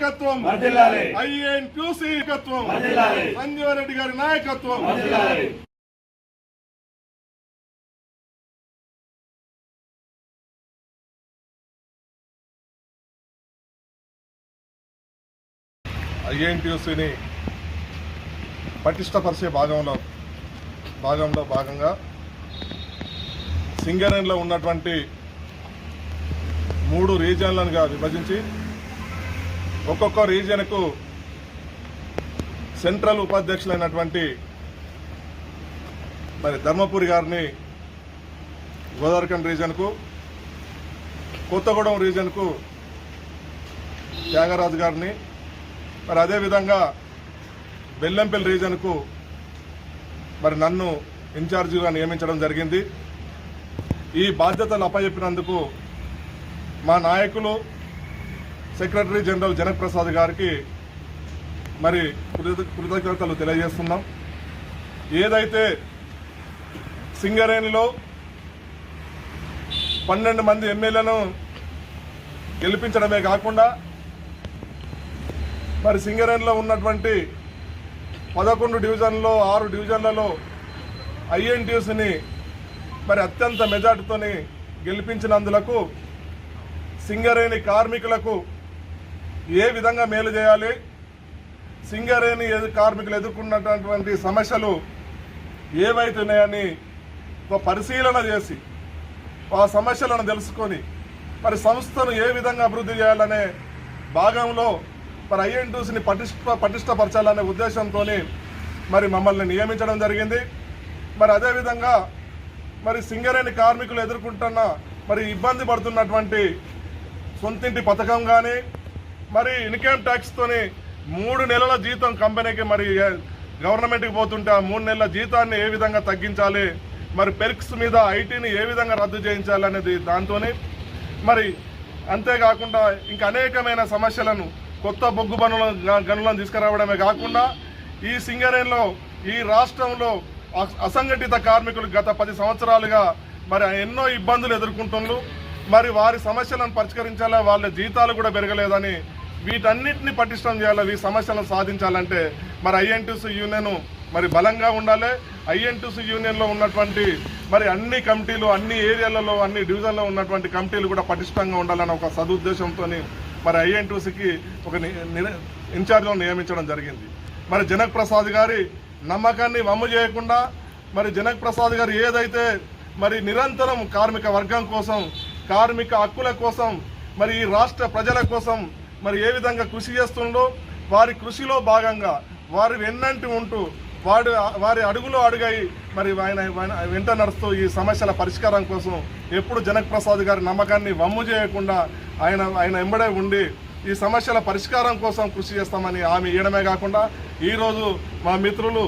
నాయకత్వం. రెడ్డి గారి నాయకత్వం. ఐఎన్టీయూసీని పటిష్టపరిచే భాగంలో భాగంలో భాగంగా సింగరేణిలో ఉన్నటువంటి మూడు రీజియన్లుగా విభజించి ఒక్కొక్క రీజియన్కు సెంట్రల్ ఉపాధ్యక్షులైనటువంటి మరి ధర్మపురి గారిని గోదావరిఖండ్ రీజన్కు కొత్తగూడెం రీజన్కు త్యాగరాజు గారిని మరి అదేవిధంగా బెల్లంపల్లి రీజన్కు మరి నన్ను ఇన్ఛార్జిగా నియమించడం జరిగింది. ఈ బాధ్యతలు అప్పచెప్పినందుకు మా నాయకులు సెక్రటరీ జనరల్ జనక్ ప్రసాద్ గారికి మరి కృతజ్ఞతలు తెలియజేస్తున్నాం. ఏదైతే సింగరేణిలో పన్నెండు మంది ఎమ్మెల్యేలను గెలిపించడమే కాకుండా మరి సింగరేణిలో ఉన్నటువంటి పదకొండు డివిజన్లో ఆరు డివిజన్లలో ఐఎన్టీయూస్ని మరి అత్యంత మెజార్టీతోని గెలిపించినందులకు సింగరేణి కార్మికులకు ఏ విధంగా మేలు చేయాలి? సింగరేణి ఎదు- కార్మికులు ఎదుర్కొన్నటువంటి సమస్యలు ఏవైతున్నాయని ఒక పరిశీలన చేసి ఆ సమస్యలను తెలుసుకొని మరి సంస్థను ఏ విధంగా అభివృద్ధి చేయాలనే భాగంలో మరి ఐఎన్టూసిని పటిష్ట పటిష్టపరచాలనే ఉద్దేశంతో మరి మమ్మల్ని నియమించడం జరిగింది. మరి అదేవిధంగా మరి సింగరేణి కార్మికులు ఎదుర్కొంటున్న మరి ఇబ్బంది పడుతున్నటువంటి సొంతింటి పథకం కానీ మరి ఇన్కమ్ ట్యాక్స్తోని మూడు నెలల జీతం కంపెనీకి మరి గవర్నమెంట్కి పోతుంటే ఆ మూడు నెలల జీతాన్ని ఏ విధంగా తగ్గించాలి? మరి పెర్క్స్ మీద ఐటీని ఏ విధంగా రద్దు చేయించాలి అనేది దాంతోనే. మరి అంతేకాకుండా ఇంకా అనేకమైన సమస్యలను కొత్త బొగ్గు పనుల గనులను తీసుకురావడమే కాకుండా ఈ సింగరేణిలో ఈ రాష్ట్రంలో అస- అసంఘటిత కార్మికులు గత పది సంవత్సరాలుగా మరి ఎన్నో ఇబ్బందులు ఎదుర్కొంటున్నారు మరి వారి సమస్యలను పరిష్కరించాలా? వాళ్ళ జీతాలు కూడా పెరగలేదని వీటన్నిటిని పటిష్టం చేయాలి ఈ సమస్యలను సాధించాలంటే మరి ఐఎన్టీసీ యూనియన్ మరి బలంగా ఉండాలి. ఐఎన్టీసీ యూనియన్లో ఉన్నటువంటి మరి అన్ని కమిటీలు అన్ని ఏరియాలలో అన్ని డివిజన్లో ఉన్నటువంటి కమిటీలు కూడా పటిష్టంగా ఉండాలని ఒక సదుద్దేశంతో మరి ఐఎన్టీసీకి ఒక ని- ఇన్ఛార్జ్ను నియమించడం జరిగింది. మరి జనక్ ప్రసాద్ గారి నమ్మకాన్ని వమ్ము చేయకుండా మరి జనక్ ప్రసాద్ గారు ఏదైతే మరి నిరంతరం కార్మిక వర్గం కోసం కార్మిక హక్కుల కోసం మరి ఈ రాష్ట్ర ప్రజల కోసం మరి ఏ విధంగా కృషి చేస్తుండో వారి కృషిలో భాగంగా వారి వెన్నంటి ఉంటూ వాడు వారి అడుగులో అడుగై మరి ఆయన వెంట నడుస్తూ ఈ సమస్యల పరిష్కారం కోసం ఎప్పుడు జనక్ ప్రసాద్ గారి నమ్మకాన్ని వమ్ము చేయకుండా ఆయన ఆయన ఎంబడే ఉండి ఈ సమస్యల పరిష్కారం కోసం కృషి చేస్తామని ఆమె ఇవ్వడమే కాకుండా ఈరోజు మా మిత్రులు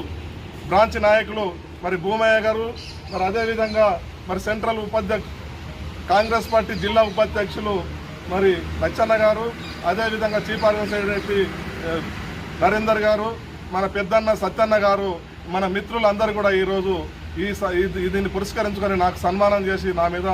బ్రాంచ్ నాయకులు మరి భూమయ్య గారు మరి అదేవిధంగా మరి సెంట్రల్ ఉపాధ్యక్ష కాంగ్రెస్ పార్టీ జిల్లా ఉపాధ్యక్షులు మరి లచ్చన్న గారు అదేవిధంగా చీఫ్ ఆర్గనైజేషన్ నరేందర్ గారు మన పెద్దన్న సత్యన్న గారు మన మిత్రులందరూ కూడా ఈరోజు ఈ స- ఇది- దీన్ని పురస్కరించుకొని నాకు సన్మానం చేసి నా మీద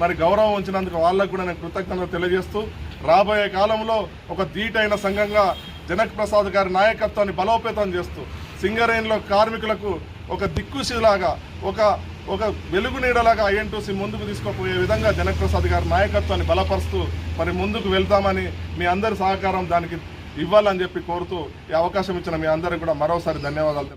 మరి గౌరవం ఉంచినందుకు వాళ్ళకు కూడా నేను కృతజ్ఞతలు తెలియజేస్తూ రాబోయే కాలంలో ఒక ధీటైన సంఘంగా జనక్ ప్రసాద్ గారి నాయకత్వాన్ని బలోపేతం చేస్తూ సింగరేణిలో కార్మికులకు ఒక దిక్కుశిలాగా ఒక ఒక వెలుగు నీడలాగా ఐఎన్టీసీ ముందుకు తీసుకుపోయే విధంగా జనక్ ప్రసాద్ గారి నాయకత్వాన్ని బలపరుస్తూ మరి ముందుకు వెళ్తామని మీ అందరి సహకారం దానికి ఇవ్వాలని చెప్పి కోరుతూ ఈ అవకాశం ఇచ్చిన మీ అందరికీ కూడా మరోసారి ధన్యవాదాలు.